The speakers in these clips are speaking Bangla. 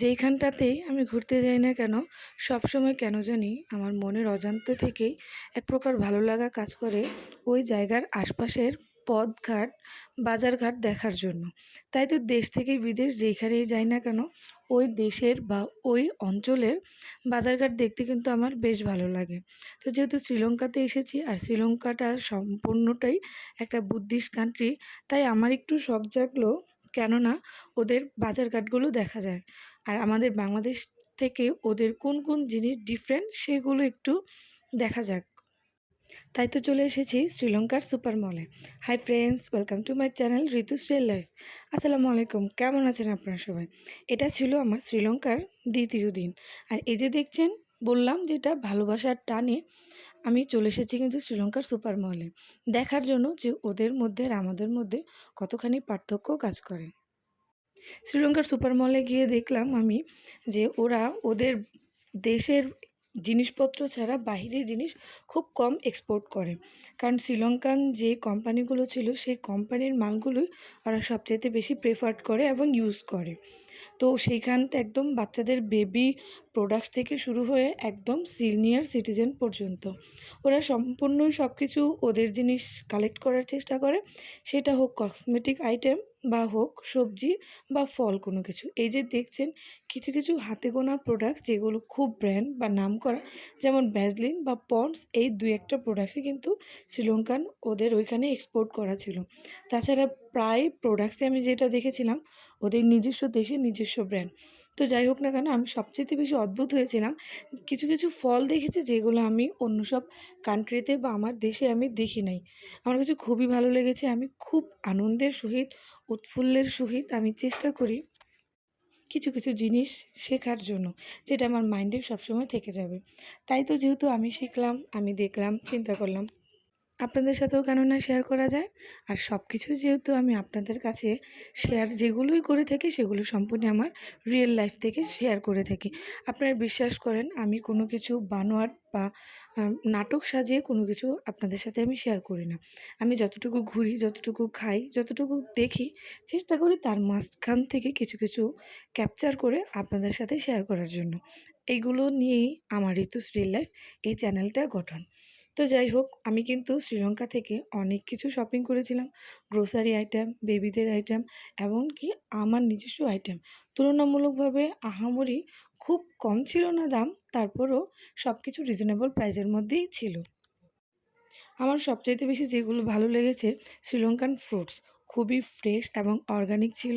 যেইখানটাতেই আমি ঘুরতে যাই না কেন, সবসময় কেন জানি আমার মনের অজান্ত থেকেই এক প্রকার ভালো লাগা কাজ করে ওই জায়গার আশপাশের পথঘাট, বাজারঘাট দেখার জন্য। তাই তো দেশ থেকে বিদেশ যেইখানেই যাই না কেন, ওই দেশের বা ওই অঞ্চলের বাজারঘাট দেখতে কিন্তু আমার বেশ ভালো লাগে। তো যেহেতু শ্রীলঙ্কাতে এসেছি আর শ্রীলঙ্কাটা সম্পূর্ণটাই একটা বুদ্ধিস্ট কান্ট্রি তাই আমার একটু শখ জাগলো কেননা ওদের বাজারঘাটগুলো দেখা যায়। আর আমাদের বাংলাদেশ থেকে ওদের কোন কোন জিনিস ডিফারেন্ট সেগুলো একটু দেখা যাক। তাই তো চলে এসেছি শ্রীলঙ্কার সুপার মলে hi friends welcome to my channel Ritu's real life আসসালামু আলাইকুম, কেমন আছেন আপনারা সবাই? এটা ছিল আমার শ্রীলঙ্কার দ্বিতীয় দিন। আর এই যে দেখছেন, বললাম যেটা ভালোবাসার টানে আমি চলে এসেছি কিন্তু শ্রীলঙ্কার সুপার মলে দেখার জন্য যে ওদের মধ্যে আর আমাদের মধ্যে কতখানি পার্থক্য কাজ করে। শ্রীলঙ্কার সুপার মলে গিয়ে দেখলাম আমি যে ওরা ওদের দেশের জিনিসপত্র ছাড়া বাহিরের জিনিস খুব কম এক্সপোর্ট করে। কারণ শ্রীলঙ্কান যে কোম্পানিগুলো ছিল, সেই কোম্পানির মালগুলোই ওরা সবচাইতে বেশি প্রেফার্ড করে এবং ইউজ করে। তো সেইখানতে একদম বাচ্চাদের বেবি প্রোডাক্টস থেকে শুরু হয়ে একদম সিনিয়র সিটিজেন পর্যন্ত। ওরা সম্পূর্ণই সব কিছু ওদের জিনিস কালেক্ট করার চেষ্টা করে। সেটা হোক কসমেটিক আইটেম বা হোক সবজি বা ফল কোনো কিছু। এই যে দেখছেন, কিছু কিছু হাতে গোনা প্রোডাক্ট যেগুলো খুব ব্র্যান্ড বা নাম করা, যেমন ব্যাজলিন বা পন্ডস এই দুই একটা প্রোডাক্টসই কিন্তু শ্রীলঙ্কান ওদের ওইখানে এক্সপোর্ট করা ছিল। তাছাড়া প্রায় প্রোডাক্টসে আমি যেটা দেখেছিলাম, ওদের নিজস্ব দেশে নিজস্ব ব্র্যান্ড তো যাই হোক না কেন, আমি সবচেয়ে বেশি অদ্ভুত হয়েছিলাম। কিছু কিছু ফল দেখেছি যেগুলো আমি অন্য সব কান্ট্রিতে বা আমার দেশে আমি দেখি নাই। আমার কাছে খুবই ভালো লেগেছে, আমি খুব আনন্দের সহিত, উৎফুল্লের সহিত আমি চেষ্টা করি কিছু কিছু জিনিস শেখার জন্য, যেটা আমার মাইন্ডে সবসময় থেকে যাবে। তাই তো যেহেতু আমি শিখলাম, আমি দেখলাম, চিন্তা করলাম আপনাদের সাথেও কেন না শেয়ার করা যায়? আর সব কিছু যেহেতু আমি আপনাদের কাছে শেয়ার যেগুলোই করে থাকি, সেগুলো সম্পূর্ণ আমার রিয়েল লাইফ থেকে শেয়ার করে থাকি। আপনারা বিশ্বাস করেন, আমি কোনো কিছু বানোয়ার বা নাটক সাজিয়ে কোনো কিছু আপনাদের সাথে আমি শেয়ার করি না। আমি যতটুকু ঘুরি, যতটুকু খাই, যতটুকু দেখি, চেষ্টা করি তার মাঝখান থেকে কিছু কিছু ক্যাপচার করে আপনাদের সাথে শেয়ার করার জন্য। এইগুলো নিয়েই আমার ঋতুস রিয়েল লাইফ এই চ্যানেলটা গঠন। তো যাই হোক, আমি কিন্তু শ্রীলঙ্কা থেকে অনেক কিছু শপিং করেছিলাম। গ্রোসারি আইটেম বেবিদের আইটেম এমনকি আমার নিজস্ব আইটেম তুলনামূলকভাবে আহামরি খুব কম ছিল না দাম, তারপরও সব কিছু রিজনেবল প্রাইসের মধ্যেই ছিল। আমার সবচাইতে বেশি যেগুলো ভালো লেগেছে, শ্রীলঙ্কান ফ্রুটস খুবই ফ্রেশ এবং অর্গানিক ছিল।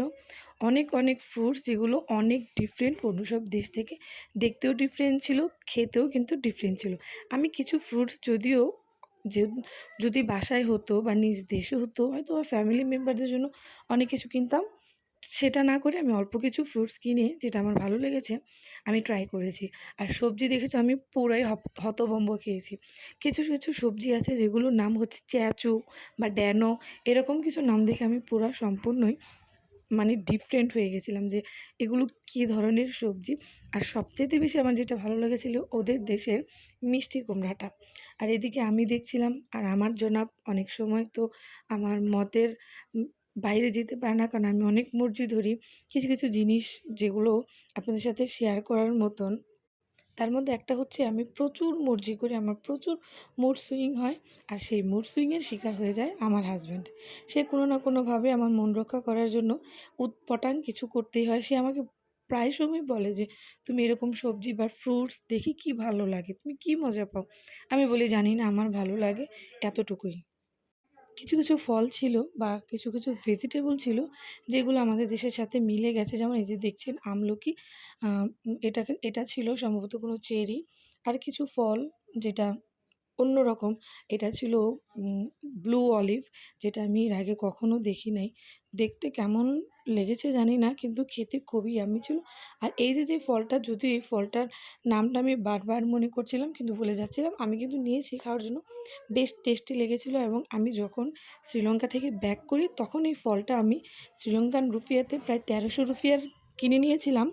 অনেক অনেক ফ্রুটস যেগুলো অনেক ডিফারেন্ট অন্য সব দেশ থেকে দেখতেও ডিফারেন্ট ছিল, খেতেও কিন্তু ডিফারেন্ট ছিল। আমি কিছু ফ্রুটস যদিও যে, যদি বাসায় হতো বা নিজ দেশে হতো, হয়তো বা ফ্যামিলি মেম্বারদের জন্য অনেক কিছু কিনতাম। সেটা না করে আমি অল্প কিছু ফ্রুটস কিনে যেটা আমার ভালো লেগেছে, আমি ট্রাই করেছি। আর সবজি দেখেছ আমি পুরাই হতভম্ব খেয়েছি। কিছু কিছু সবজি আছে যেগুলোর নাম হচ্ছে চ্যাচু বা ড্যানো, এরকম কিছু নাম দেখে আমি পুরা সম্পূর্ণই মানে ডিফারেন্ট হয়ে গেছিলাম যে এগুলো কী ধরনের সবজি। আর সবচেয়ে বেশি আমার যেটা ভালো লেগেছিল ওদের দেশের মিষ্টি কুমড়াটা। আর এদিকে আমি দেখছিলাম আর আমার জনাব অনেক সময় তো আমার মতের বাইরে যেতে পারে না। কারণ আমি অনেক মর্জি ধরি। কিছু কিছু জিনিস যেগুলো আপনাদের সাথে শেয়ার করার মতন, তার মধ্যে একটা হচ্ছে আমি প্রচুর মর্জি করি। আমার প্রচুর মুড সুইং হয় আর সেই মুড সুইংয়ের শিকার হয়ে যায় আমার হাজব্যান্ড সে কোনো না কোনোভাবে আমার মন রক্ষা করার জন্য উৎপটাং কিছু করতেই হয়। সে আমাকে প্রায় সময় বলে যে, তুমি এরকম সবজি বা ফ্রুটস দেখি কি ভালো লাগে? তুমি কি মজা পাও? আমি বলি, জানি না, আমার ভালো লাগে এতটুকুই। কিছু কিছু ফল ছিল বা কিছু কিছু ভেজিটেবল ছিল যেগুলো আমাদের দেশের সাথে মিলে গেছে। যেমন এই যে দেখছেন আমলকি এটাকে, এটা ছিল সম্ভবত কোনো চেরি। আর কিছু ফল যেটা অন্য রকম এটা ছিল ব্লু অলিভ যেটা আমি এর আগে কখনো দেখি নাই। দেখতে কেমন লেগেছে জানি না, কিন্তু খেতে খুবই আমি ছিল। আর এই যে যে ফলটা, যদি এই ফলটার নামটা আমি বারবার মনে করছিলাম, কিন্তু ভুলে যাচ্ছিলাম, আমি কিন্তু নিয়েছি খাওয়ার জন্য। বেশ টেস্টি লেগেছিলো এবং আমি যখন শ্রীলঙ্কা থেকে ব্যাক করি, তখন এই ফলটা আমি শ্রীলঙ্কান রুফিয়াতে প্রায় তেরোশো রুফিয়ার কিনে নিয়েছিলাম।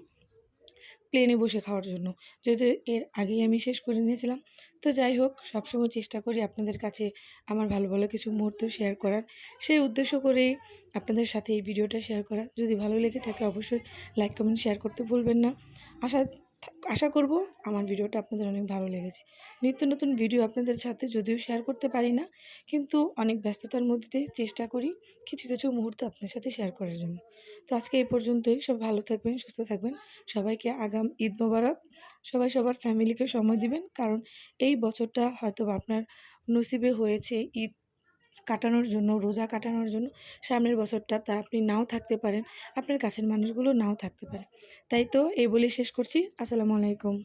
প্লেনে বসে খাওয়ার জন্য। যদি এর আগেই আমি শেষ করে নিয়েছিলাম। তো যাই হোক, সবসময় চেষ্টা করি আপনাদের কাছে আমার ভালো ভালো কিছু মুহূর্ত শেয়ার করার। সেই উদ্দেশ্য করেই আপনাদের সাথে এই ভিডিওটা শেয়ার করা। যদি ভালো লেগে থাকে, অবশ্যই লাইক কমেন্ট শেয়ার করতে ভুলবেন না। আশা আশা করব আমার ভিডিওটা আপনাদের অনেক ভালো লেগেছে। নিত্য নতুন ভিডিও আপনাদের সাথে যদিও শেয়ার করতে পারি না, কিন্তু অনেক ব্যস্ততার মধ্যে চেষ্টা করি কিছু কিছু মুহূর্ত আপনার সাথে শেয়ার করার জন্য। তো আজকে এই পর্যন্তই, সব ভালো থাকবেন, সুস্থ থাকবেন। সবাইকে আগাম ঈদ মোবারক। সবাই সবার ফ্যামিলিকে সময় দিবেন, কারণ এই বছরটা হয়তো আপনার নসিবে হয়েছে ঈদ কাটানোর জন্য, রোজা কাটানোর জন্য সামনের বছরটা তা আপনি নাও থাকতে পারেন, আপনার কাছের মানুষগুলো নাও থাকতে পারে। তাই তো, এই বলে শেষ করছি। আসসালামু আলাইকুম।